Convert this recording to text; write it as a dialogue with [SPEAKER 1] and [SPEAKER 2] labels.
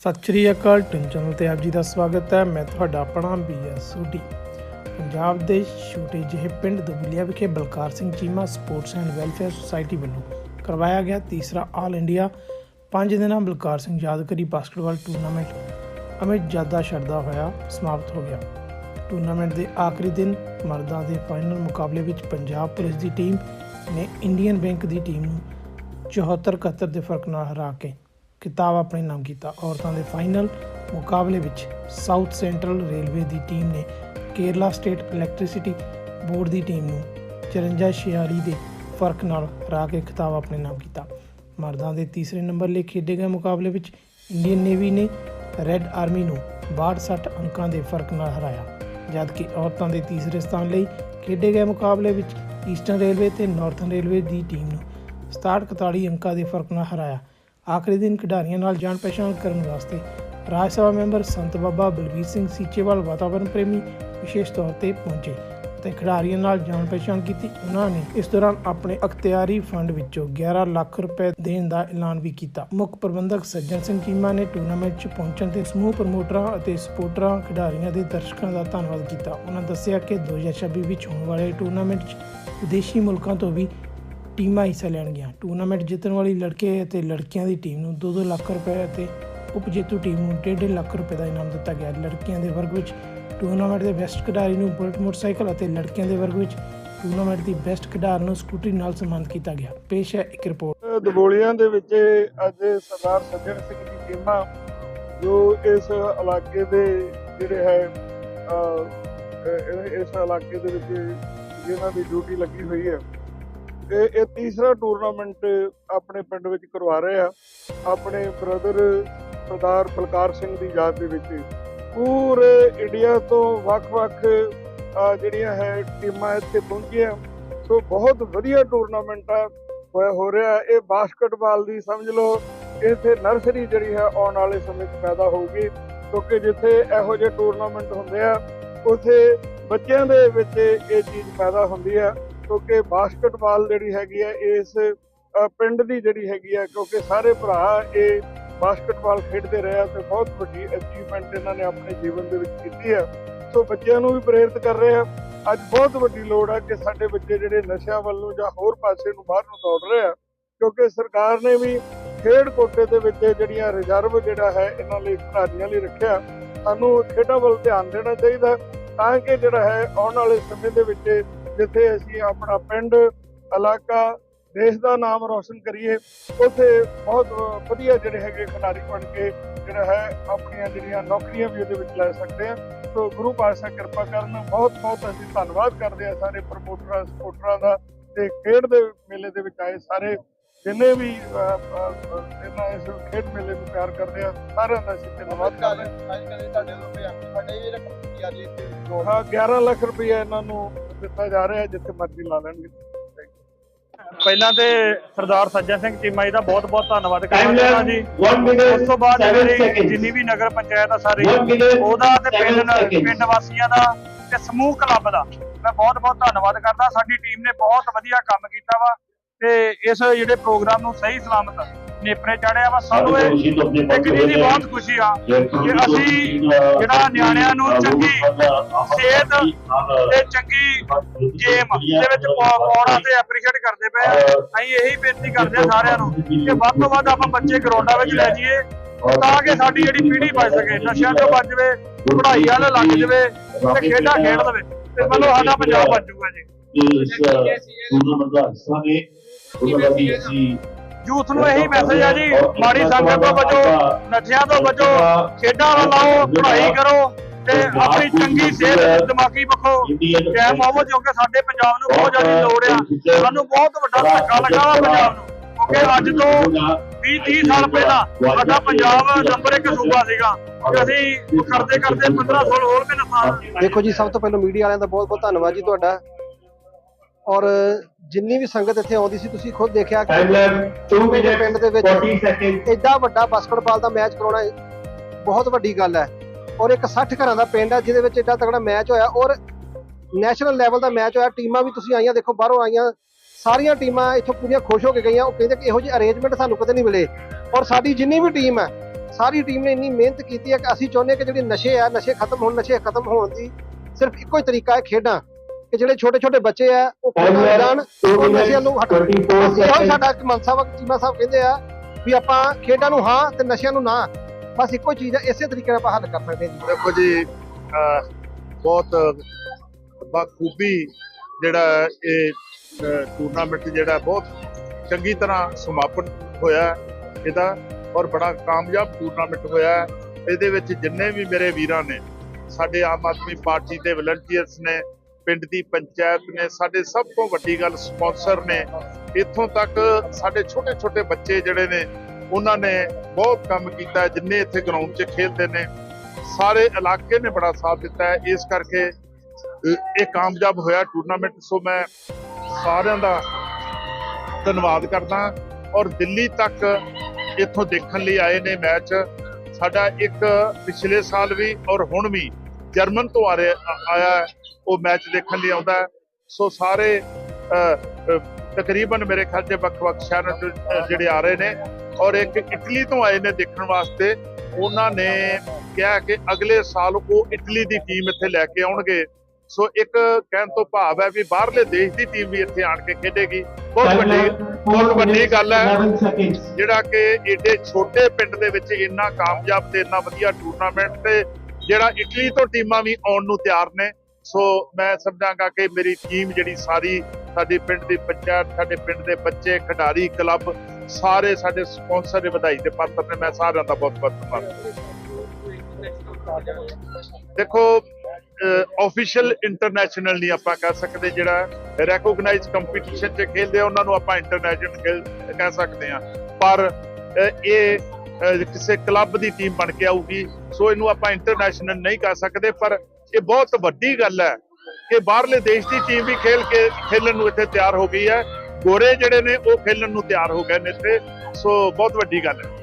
[SPEAKER 1] ਸਤਿ ਸ਼੍ਰੀ ਅਕਾਲ tin channel ਤੇ ਆਪ ਜੀ ਦਾ ਸਵਾਗਤ ਹੈ। ਮੈਂ ਤੁਹਾਡਾ ਆਪਣਾ ਬੀਐਸ ਸੋਢੀ ਪੰਜਾਬ ਦੇ ਛੋਟੇ ਜਿਹੇ ਪਿੰਡ ਦੁਬਲੀਆ ਵਿਖੇ Balkar Singh Cheema sports and welfare society ਵੱਲੋਂ ਕਰਵਾਇਆ ਗਿਆ ਤੀਸਰਾ ਆਲ ਇੰਡੀਆ ਪੰਜ ਦਿਨਾਂ ਬਲਕਾਰ ਸਿੰਘ ਯਾਦਗਾਰੀ ਬਾਸਕਟਬਾਲ ਟੂਰਨਾਮੈਂਟ ਅਮਿਤ ਜਾਦਾ ਛੱਡਦਾ ਹੋਇਆ, ਸਮਾਪਤ ਹੋ ਗਿਆ। ਟੂਰਨਾਮੈਂਟ ਦੇ ਆਖਰੀ ਦਿਨ ਮਰਦਾਂ ਦੇ ਫਾਈਨਲ ਮੁਕਾਬਲੇ ਵਿੱਚ ਪੰਜਾਬ ਪੁਲਿਸ ਦੀ ਟੀਮ ਨੇ ਇੰਡੀਅਨ ਬੈਂਕ ਦੀ ਟੀਮ ਨੂੰ 74 71 ਦੇ ਫ਼ਰਕ ਨਾਲ ਹਰਾ ਕੇ ਖਿਤਾਬ ਆਪਣੇ ਨਾਮ ਕੀਤਾ। ਔਰਤਾਂ ਦੇ ਫਾਈਨਲ ਮੁਕਾਬਲੇ ਵਿੱਚ ਸਾਊਥ ਸੈਂਟਰਲ ਰੇਲਵੇ ਦੀ ਟੀਮ ਨੇ ਕੇਰਲਾ ਸਟੇਟ ਇਲੈਕਟ੍ਰਿਸਿਟੀ ਬੋਰਡ ਦੀ ਟੀਮ ਨੂੰ 54 46 ਦੇ ਫ਼ਰਕ ਨਾਲ ਹਰਾ ਕੇ ਖਿਤਾਬ ਆਪਣੇ ਨਾਮ ਕੀਤਾ। ਮਰਦਾਂ ਦੇ ਤੀਸਰੇ ਨੰਬਰ ਲਈ ਖੇਡੇ ਗਏ ਮੁਕਾਬਲੇ ਵਿੱਚ ਇੰਡੀਅਨ ਨੇਵੀ ਨੇ ਰੈੱਡ ਆਰਮੀ ਨੂੰ 62 ਅੰਕਾਂ ਦੇ ਫ਼ਰਕ ਨਾਲ ਹਰਾਇਆ। ਜਦਕਿ ਔਰਤਾਂ ਦੇ ਤੀਸਰੇ ਸਥਾਨ ਲਈ ਖੇਡੇ ਗਏ ਮੁਕਾਬਲੇ ਵਿੱਚ ਈਸਟਰਨ ਰੇਲਵੇ ਤੇ ਨਾਰਥਰਨ ਰੇਲਵੇ ਦੀ ਟੀਮ ਨੂੰ 67 41 ਅੰਕਾਂ ਦੇ ਫ਼ਰਕ ਨਾਲ ਹਰਾਇਆ। ਆਖਰੀ ਦਿਨ ਖਿਡਾਰੀਆਂ ਨਾਲ ਜਾਣ ਪਛਾਣ ਕਰਨ ਵਾਸਤੇ ਰਾਜ ਸਭਾ ਮੈਂਬਰ ਸੰਤ ਬਾਬਾ ਬਲਬੀਰ ਸਿੰਘ ਸੀਚੇਵਾਲ ਵਾਤਾਵਰਣ ਪ੍ਰੇਮੀ ਵਿਸ਼ੇਸ਼ ਤੌਰ ਤੇ ਪਹੁੰਚੇ ਤੇ ਖਿਡਾਰੀਆਂ ਨਾਲ ਜਾਣ ਪਛਾਣ ਕੀਤੀ। ਉਹਨਾਂ ਨੇ ਇਸ ਦੌਰਾਨ ਆਪਣੇ ਅਖਤਿਆਰੀ ਫੰਡ ਵਿੱਚੋਂ 11 ਲੱਖ ਰੁਪਏ ਦੇਣ ਦਾ ਐਲਾਨ ਵੀ ਕੀਤਾ। ਮੁੱਖ ਪ੍ਰਬੰਧਕ ਸੱਜਣ ਸਿੰਘ ਚੀਮਾ ਨੇ ਟੂਰਨਾਮੈਂਟ 'ਚ ਪਹੁੰਚਣ ਤੇ ਸਮੂਹ ਪ੍ਰਮੋਟਰਾਂ ਅਤੇ ਸਪੋਰਟਰਾਂ, ਖਿਡਾਰੀਆਂ ਦੇ ਦਰਸ਼ਕਾਂ ਦਾ ਧੰਨਵਾਦ ਕੀਤਾ। ਉਹਨਾਂ ਦੱਸਿਆ ਕਿ 2026 ਵਿੱਚ ਹੋਣ ਵਾਲੇ ਟੂਰਨਾਮੈਂਟ 'ਚ ਵਿਦੇਸ਼ੀ ਮੁਲਕਾਂ ਤੋਂ ਵੀ ਟੀਮਾਂ ਹਿੱਸਾ ਲੈਣਗੀਆਂ ਟੂਰਨਾਮੈਂਟ ਜਿੱਤਣ ਵਾਲੀ ਲੜਕੇ ਅਤੇ ਲੜਕੀਆਂ ਦੀ ਟੀਮ ਨੂੰ 2-2 ਲੱਖ ਰੁਪਏ ਅਤੇ ਉਪ ਟੀਮ ਨੂੰ 1.5 ਲੱਖ ਰੁਪਏ ਦਾ ਇਨਾਮ ਦਿੱਤਾ ਗਿਆ। ਲੜਕੀਆਂ ਦੇ ਵਰਗ ਵਿੱਚ ਟੂਰਨਾਮੈਂਟ ਦੇ ਬੈਸਟ ਖਿਡਾਰੀ ਨੂੰ ਬੁਲਟ ਮੋਟਰਸਾਈਕਲ ਅਤੇ ਲੜਕੀਆਂ ਦੇ ਵਰਗ ਵਿੱਚ ਟੂਰਨਾਮੈਂਟ ਦੀ ਬੈਸਟ ਖਿਡਾਰ ਨੂੰ ਸਕੂਟਰੀ ਨਾਲ ਸਨਮਾਨਿਤ ਕੀਤਾ ਗਿਆ। ਪੇਸ਼ ਹੈ ਇੱਕ ਰਿਪੋਰਟ।
[SPEAKER 2] ਦਬੋਲੀਆਂ ਦੇ ਵਿੱਚ ਅੱਜ ਸਰਦਾਰ ਸੱਜਣ ਸਿੰਘ ਦੀ ਟੀਮਾਂ ਜੋ ਇਸ ਇਲਾਕੇ ਦੇ ਜਿਹੜੇ ਹੈ ਇਸ ਇਲਾਕੇ ਦੇ ਵਿੱਚ ਜਿਨ੍ਹਾਂ ਦੀ ਡਿਊਟੀ ਲੱਗੀ ਹੋਈ ਹੈ ਇਹ ਇਹ ਤੀਸਰਾ ਟੂਰਨਾਮੈਂਟ ਆਪਣੇ ਪਿੰਡ ਵਿੱਚ ਕਰਵਾ ਰਹੇ ਆ। ਆਪਣੇ ਬ੍ਰਦਰ ਸਰਦਾਰ ਬਲਕਾਰ ਸਿੰਘ ਦੀ ਯਾਦ ਦੇ ਵਿੱਚ। ਪੂਰੇ ਇੰਡੀਆ ਤੋਂ ਵੱਖ-ਵੱਖ ਜਿਹੜੀਆਂ ਹੈ, ਟੀਮਾਂ ਇੱਥੇ ਪਹੁੰਚੀਆਂ। ਸੋ ਬਹੁਤ ਵਧੀਆ ਟੂਰਨਾਮੈਂਟ ਆ, ਹੋਇਆ, ਹੋ ਰਿਹਾ। ਇਹ ਬਾਸਕਟਬਾਲ ਦੀ ਸਮਝ ਲਓ, ਇੱਥੇ ਨਰਸਰੀ ਜਿਹੜੀ ਹੈ, ਆਉਣ ਵਾਲੇ ਸਮੇਂ 'ਚ ਪੈਦਾ ਹੋਊਗੀ। ਕਿਉਂਕਿ ਜਿੱਥੇ ਇਹੋ ਜਿਹੇ ਟੂਰਨਾਮੈਂਟ ਹੁੰਦੇ ਆ, ਉੱਥੇ ਬੱਚਿਆਂ ਦੇ ਵਿੱਚ ਇਹ ਚੀਜ਼ ਪੈਦਾ ਹੁੰਦੀ ਹੈ ਕਿਉਂਕਿ ਬਾਸਕਟਬਾਲ ਜਿਹੜੀ ਹੈਗੀ ਹੈ, ਇਸ ਪਿੰਡ ਦੀ ਜਿਹੜੀ ਹੈਗੀ ਹੈ, ਕਿਉਂਕਿ ਸਾਰੇ ਭਰਾ ਇਹ ਬਾਸਕਟਬਾਲ ਖੇਡਦੇ ਰਹੇ ਆ ਤੇ ਬਹੁਤ ਵੱਡੀ ਅਚੀਵਮੈਂਟ ਇਹਨਾਂ ਨੇ ਆਪਣੇ ਜੀਵਨ ਦੇ ਵਿੱਚ ਕੀਤੀ ਹੈ। ਸੋ ਬੱਚਿਆਂ ਨੂੰ ਵੀ ਪ੍ਰੇਰਿਤ ਕਰ ਰਹੇ ਆ। ਅੱਜ ਬਹੁਤ ਵੱਡੀ ਲੋੜ ਹੈ ਕਿ ਸਾਡੇ ਬੱਚੇ ਜਿਹੜੇ ਨਸ਼ਿਆਂ ਵੱਲ ਨੂੰ ਜਾਂ ਹੋਰ ਪਾਸੇ ਨੂੰ ਬਾਹਰ ਨੂੰ ਦੌੜ ਰਹੇ ਆ, ਕਿਉਂਕਿ ਸਰਕਾਰ ਨੇ ਵੀ ਖੇਡ ਕੋਟੇ ਦੇ ਵਿੱਚ ਜਿਹੜੀਆਂ ਰਿਜ਼ਰਵ ਜਿਹੜਾ ਹੈ, ਇਹਨਾਂ ਲਈ ਖਿਡਾਰੀਆਂ ਲਈ ਰੱਖਿਆ। ਸਾਨੂੰ ਖੇਡਾਂ ਵੱਲ ਧਿਆਨ ਦੇਣਾ ਚਾਹੀਦਾ ਤਾਂ ਕਿ ਜਿਹੜਾ ਹੈ, ਆਉਣ ਵਾਲੇ ਸਮੇਂ ਦੇ ਵਿੱਚ ਜਿੱਥੇ ਅਸੀਂ ਆਪਣਾ ਪਿੰਡ ਇਲਾਕਾ ਦੇਸ਼ ਦਾ ਨਾਮ ਰੌਸ਼ਨ ਕਰੀਏ ਉੱਥੇ ਬਹੁਤ ਵਧੀਆ ਜਿਹੜੇ ਹੈਗੇ ਖਿਡਾਰੀ ਬਣ ਕੇ ਜਿਹੜਾ ਹੈ ਆਪਣੀਆਂ ਜਿਹੜੀਆਂ ਨੌਕਰੀਆਂ ਵੀ ਉਹਦੇ ਵਿੱਚ ਲੈ ਸਕਦੇ ਆ। ਸੋ ਗੁਰੂ ਪਾਤਸ਼ਾਹ ਕਿਰਪਾ ਕਰਨ ਬਹੁਤ ਬਹੁਤ ਅਸੀਂ ਧੰਨਵਾਦ ਕਰਦੇ ਆ ਸਾਰੇ ਪ੍ਰਮੋਟਰਾਂ ਸਪੋਰਟਰਾਂ ਦਾ ਤੇ ਖੇਡ ਦੇ ਮੇਲੇ ਦੇ ਵਿੱਚ ਆਏ ਸਾਰੇ ਜਿੰਨੇ ਵੀ ਇਹਨਾਂ ਇਸ ਖੇਡ ਮੇਲੇ ਨੂੰ ਪਿਆਰ ਕਰਦੇ ਆ ਸਾਰਿਆਂ ਦਾ ਅਸੀਂ ਧੰਨਵਾਦ ਕਰਦੇ ਹਾਂ। ਹਾਂ 11 ਲੱਖ ਰੁਪਏ ਇਹਨਾਂ ਨੂੰ ਦਿੱਤਾ ਜਾ ਰਿਹਾ ਜਿੱਥੇ ਮਰਜ਼ੀ ਲਾ ਲੈਣਗੇ
[SPEAKER 3] ਪਹਿਲਾਂ ਤੇ ਸਰਦਾਰ ਸੱਜਣ ਸਿੰਘ ਚੀਮਾ ਜੀ ਦਾ ਬਹੁਤ ਬਹੁਤ ਧੰਨਵਾਦ
[SPEAKER 4] left,
[SPEAKER 3] ਜੀ ਉਸ ਤੋਂ ਬਾਅਦ. ਜਿੰਨੀ ਵੀ ਨਗਰ ਪੰਚਾਇਤ ਆ ਸਾਰੀ ਉਹਦਾ ਤੇ ਪਿੰਡ. ਪਿੰਡ ਵਾਸੀਆਂ ਦਾ ਤੇ ਸਮੂਹ ਕਲੱਬ ਦਾ ਮੈਂ ਬਹੁਤ ਬਹੁਤ ਧੰਨਵਾਦ ਕਰਦਾ ਸਾਡੀ ਟੀਮ ਨੇ ਬਹੁਤ ਵਧੀਆ ਕੰਮ ਕੀਤਾ ਵਾ ਤੇ ਇਸ ਜਿਹੜੇ ਪ੍ਰੋਗਰਾਮ ਨੂੰ ਸਹੀ ਸਲਾਮਤ ਨੇਪਰੇ ਚੜਿਆ ਵਾ ਸਾਨੂੰ ਇਹ ਇੱਕ ਚੀਜ਼ ਦੀ ਬਹੁਤ ਖੁਸ਼ੀ ਆ ਕਿ ਅਸੀਂ ਜਿਹੜਾ ਨਿਆਣਿਆਂ ਨੂੰ ਚੰਗੀ ਸਿਹਤ ਤੇ ਚੰਗੀ ਗੇਮ ਦੇ ਵਿੱਚ ਪਾਉਣਾ ਤੇ ਐਪਰੀਸ਼ੀਏਟ ਕਰਦੇ ਪਏ ਆ। ਅਸੀਂ ਇਹੀ ਬੇਨਤੀ ਕਰਦੇ ਆ ਸਾਰਿਆਂ ਨੂੰ ਕਿ ਵੱਧ ਤੋਂ ਵੱਧ ਆਪਾਂ ਬੱਚੇ ਗਰਾਊਂਡਾਂ ਵਿੱਚ ਲੈ ਜਾਈਏ ਤਾਂ ਕਿ ਸਾਡੀ ਜਿਹੜੀ ਪੀੜ੍ਹੀ ਬਚ ਸਕੇ ਨਸ਼ਿਆਂ ਤੋਂ ਬਚ ਜਾਵੇ ਪੜ੍ਹਾਈ ਵੱਲ ਲੱਗ ਜਾਵੇ ਤੇ ਖੇਡਾਂ ਖੇਡ ਲਵੇ ਤੇ ਮਤਲਬ ਸਾਡਾ ਪੰਜਾਬ ਬਚ ਜਾਊਗਾ ਜੀ। ਯੂਥ ਨੂੰ ਇਹੀ ਮੈਸੇਜ ਆ ਜੀ ਮਾੜੀ ਸੰਗਤ ਤੋਂ ਬਚੋ ਨਸ਼ਿਆਂ ਤੋਂ ਬਚੋ ਖੇਡਾਂ ਵੱਲ ਆਓ ਪੜ੍ਹਾਈ ਕਰੋ ਤੇ ਆਪਣੀ ਚੰਗੀ ਸਿਹਤ ਦਿਮਾਗੀ ਪੱਖੋਂ ਕਾਇਮ ਹੋਵੋ ਕਿਉਂਕਿ ਸਾਡੇ ਪੰਜਾਬ ਨੂੰ ਬਹੁਤ ਜ਼ਿਆਦਾ ਲੋੜ ਆ। ਸਾਨੂੰ ਬਹੁਤ ਵੱਡਾ ਧੱਕਾ ਲੱਗਾ ਪੰਜਾਬ ਨੂੰ। ਕਿਉਂਕਿ ਅੱਜ ਤੋਂ 20 30 ਸਾਲ ਪਹਿਲਾਂ ਸਾਡਾ ਪੰਜਾਬ ਨੰਬਰ 1 ਸੂਬਾ ਸੀਗਾ। ਅਸੀਂ ਕਰਦੇ ਕਰਦੇ 15 ਸਾਲ ਹੋਰ ਵੀ ਨੁਕਸਾਨ
[SPEAKER 5] ਦੇਖੋ ਜੀ ਸਭ ਤੋਂ ਪਹਿਲਾਂ ਮੀਡੀਆ ਵਾਲਿਆਂ ਦਾ ਬਹੁਤ ਬਹੁਤ ਧੰਨਵਾਦ ਜੀ ਤੁਹਾਡਾ। ਔਰ ਜਿੰਨੀ ਵੀ ਸੰਗਤ ਇੱਥੇ ਆਉਂਦੀ ਸੀ ਤੁਸੀਂ ਖੁਦ ਦੇਖਿਆ ਕਿ ਪਿੰਡ ਦੇ ਵਿੱਚ ਐਡਾ ਵੱਡਾ ਬਾਸਕਟਬਾਲ ਦਾ ਮੈਚ ਕਰਾਉਣਾ ਬਹੁਤ ਵੱਡੀ ਗੱਲ ਹੈ। ਔਰ ਇੱਕ 60 ਘਰਾਂ ਦਾ ਪਿੰਡ ਹੈ ਜਿਹਦੇ ਵਿੱਚ ਐਡਾ ਤਗੜਾ ਮੈਚ ਹੋਇਆ ਔਰ ਨੈਸ਼ਨਲ ਲੈਵਲ ਦਾ ਮੈਚ ਹੋਇਆ। ਟੀਮਾਂ ਵੀ ਤੁਸੀਂ ਆਈਆਂ ਦੇਖੋ ਬਾਹਰੋਂ ਆਈਆਂ ਸਾਰੀਆਂ ਟੀਮਾਂ ਇੱਥੋਂ ਪੂਰੀਆਂ ਖੁਸ਼ ਹੋ ਕੇ ਗਈਆਂ। ਉਹ ਕਹਿੰਦੇ ਕਿ ਇਹੋ ਜਿਹੇ ਅਰੇਂਜਮੈਂਟ ਸਾਨੂੰ ਕਦੇ ਨਹੀਂ ਮਿਲੇ। ਔਰ ਸਾਡੀ ਜਿੰਨੀ ਵੀ ਟੀਮ ਹੈ ਸਾਰੀ ਟੀਮ ਨੇ ਇੰਨੀ ਮਿਹਨਤ ਕੀਤੀ ਹੈ ਕਿ ਅਸੀਂ ਚਾਹੁੰਦੇ ਹਾਂ ਕਿ ਜਿਹੜੇ ਨਸ਼ੇ ਆ ਨਸ਼ੇ ਖਤਮ ਹੋਣ ਨਸ਼ੇ ਖਤਮ ਹੋਣ ਦੀ ਸਿਰਫ ਇੱਕੋ ਹੀ ਤਰੀਕਾ ਹੈ ਖੇਡਾਂ। ਕਿ ਜਿਹੜੇ ਛੋਟੇ ਛੋਟੇ ਬੱਚੇ ਆ ਉਹ ਖੇਡਾਂ ਵਿੱਚ ਜਾਣ ਉਹ ਨਸ਼ਿਆਂ ਨੂੰ ਬਸ ਇਹੋ ਸਾਡਾ ਇੱਕ ਮਨਸਾ ਵਾ ਚੀਮਾ ਸਾਹਿਬ ਕਹਿੰਦੇ ਆ ਵੀ ਆਪਾਂ ਖੇਡਾਂ ਨੂੰ ਹਾਂ ਤੇ ਨਸ਼ਿਆਂ ਨੂੰ ਨਾ। ਬਸ ਇੱਕੋ ਚੀਜ਼ ਹੈ ਇਸੇ ਤਰੀਕੇ ਨਾਲ ਆਪਾਂ ਹੱਲ ਕਰ ਸਕਦੇ ਹਾਂ
[SPEAKER 4] ਦੇਖੋ ਜੀ ਬਹੁਤ ਬਖੂਬੀ ਜਿਹੜਾ ਇਹ ਟੂਰਨਾਮੈਂਟ ਜਿਹੜਾ ਬਹੁਤ ਚੰਗੀ ਤਰ੍ਹਾਂ ਸਮਾਪਨ ਹੋਇਆ ਇਹਦਾ ਔਰ ਬੜਾ ਕਾਮਯਾਬ ਟੂਰਨਾਮੈਂਟ ਹੋਇਆ। ਹੈ। ਇਹਦੇ ਵਿੱਚ ਜਿੰਨੇ ਵੀ ਮੇਰੇ ਵੀਰਾਂ ਨੇ ਸਾਡੇ ਆਮ ਆਦਮੀ ਪਾਰਟੀ ਦੇ ਵਲੰਟੀਅਰਸ ਨੇ ਪਿੰਡ ਦੀ ਪੰਚਾਇਤ ਨੇ, ਸਾਡੇ ਸਭ ਤੋਂ ਵੱਡੀ ਗੱਲ ਸਪਾਂਸਰ ਨੇ। ਇੱਥੋਂ ਤੱਕ ਸਾਡੇ ਛੋਟੇ ਛੋਟੇ ਬੱਚੇ ਜਿਹੜੇ ਨੇ, ਉਹਨਾਂ ਨੇ ਬਹੁਤ ਕੰਮ ਕੀਤਾ, ਜਿੰਨੇ ਇੱਥੇ ਗਰਾਊਂਡ 'ਚ ਖੇਡਦੇ ਨੇ। ਸਾਰੇ ਇਲਾਕੇ ਨੇ ਬੜਾ ਸਾਥ ਦਿੱਤਾ ਇਸ ਕਰਕੇ ਇਹ ਕਾਮਯਾਬ ਹੋਇਆ ਟੂਰਨਾਮੈਂਟ ਸੋ ਮੈਂ ਸਾਰਿਆਂ ਦਾ ਧੰਨਵਾਦ ਕਰਦਾ ਔਰ ਦਿੱਲੀ ਤੱਕ ਇੱਥੋਂ ਦੇਖਣ ਲਈ ਆਏ ਨੇ ਮੈਚ। ਸਾਡਾ ਇੱਕ ਪਿਛਲੇ ਸਾਲ ਵੀ ਔਰ ਹੁਣ ਵੀ ਜਰਮਨ ਤੋਂ ਆ ਰਿਹਾ ਆਇਆ ਉਹ ਮੈਚ ਦੇਖਣ ਲਈ ਆਉਂਦਾ। ਸੋ ਸਾਰੇ ਤਕਰੀਬਨ ਮੇਰੇ ਖਿਆਲ 'ਚ ਵੱਖ-ਵੱਖ ਸ਼ਹਿਰਾਂ ਤੋਂ ਜਿਹੜੇ ਆ ਰਹੇ ਨੇ। ਔਰ ਇੱਕ ਇਟਲੀ ਤੋਂ ਆਏ ਨੇ ਦੇਖਣ ਵਾਸਤੇ। ਉਹਨਾਂ ਨੇ ਕਿਹਾ ਕਿ ਅਗਲੇ ਸਾਲ ਉਹ ਇਟਲੀ ਦੀ ਟੀਮ ਇੱਥੇ ਲੈ ਕੇ ਆਉਣਗੇ। ਸੋ ਇੱਕ ਕਹਿਣ ਤੋਂ ਭਾਵ ਹੈ ਵੀ ਬਾਹਰਲੇ ਦੇਸ਼ ਦੀ ਟੀਮ ਵੀ ਇੱਥੇ ਆਣ ਕੇ ਖੇਡੇਗੀ। ਬਹੁਤ ਵੱਡੀ ਬਹੁਤ ਵੱਡੀ ਗੱਲ ਹੈ। ਜਿਹੜਾ ਕਿ ਏਡੇ ਛੋਟੇ ਪਿੰਡ ਦੇ ਵਿੱਚ ਇੰਨਾ ਕਾਮਯਾਬ ਤੇ ਇੰਨਾ ਵਧੀਆ ਟੂਰਨਾਮੈਂਟ ਤੇ ਜਿਹੜਾ ਇਟਲੀ ਤੋਂ ਟੀਮਾਂ ਵੀ ਆਉਣ ਨੂੰ ਤਿਆਰ ਨੇ। ਸੋ ਮੈਂ ਸਮਝਾਂਗਾ ਕਿ ਮੇਰੀ ਟੀਮ ਜਿਹੜੀ ਸਾਰੀ ਸਾਡੇ ਪਿੰਡ ਦੀ ਪੰਚਾਇਤ, ਸਾਡੇ ਪਿੰਡ ਦੇ ਬੱਚੇ, ਖਿਡਾਰੀ ਕਲੱਬ ਸਾਰੇ ਸਾਡੇ ਸਪਾਂਸਰ ਦੇ ਵਧਾਈ ਦੇ ਪਾਤਰ ਨੇ। ਮੈਂ ਸਾਰਿਆਂ ਦਾ ਬਹੁਤ ਬਹੁਤ ਧੰਨਵਾਦ। ਦੇਖੋ ਆਫੀਸ਼ੀਅਲ ਇੰਟਰਨੈਸ਼ਨਲ ਨਹੀਂ ਆਪਾਂ ਕਹਿ ਸਕਦੇ ਜਿਹੜਾ ਰੈਕੋਗਨਾਈਜ਼ ਕੰਪੀਟੀਸ਼ਨ 'ਚ ਖੇਡਦੇ ਉਹਨਾਂ ਨੂੰ ਆਪਾਂ ਇੰਟਰਨੈਸ਼ਨਲ ਖੇਲ ਕਹਿ ਸਕਦੇ ਆ। ਪਰ ਇਹ ਕਿਸੇ ਕਲੱਬ ਦੀ ਟੀਮ ਬਣ ਕੇ ਆਊਗੀ, ਸੋ ਇਹਨੂੰ ਆਪਾਂ ਇੰਟਰਨੈਸ਼ਨਲ ਨਹੀਂ ਕਹਿ ਸਕਦੇ, ਪਰ ਇਹ ਬਹੁਤ ਵੱਡੀ ਗੱਲ ਹੈ ਕਿ ਬਾਹਰਲੇ ਦੇਸ਼ ਦੀ ਟੀਮ ਵੀ ਖੇਲ ਕੇ ਖੇਲਣ ਨੂੰ ਇੱਥੇ ਤਿਆਰ ਹੋ ਗਈ ਹੈ। ਗੋਰੇ ਜਿਹੜੇ ਨੇ ਉਹ ਖੇਲਣ ਨੂੰ ਤਿਆਰ ਹੋ ਗਏ ਨੇ ਇੱਥੇ। ਸੋ ਬਹੁਤ ਵੱਡੀ ਗੱਲ ਹੈ।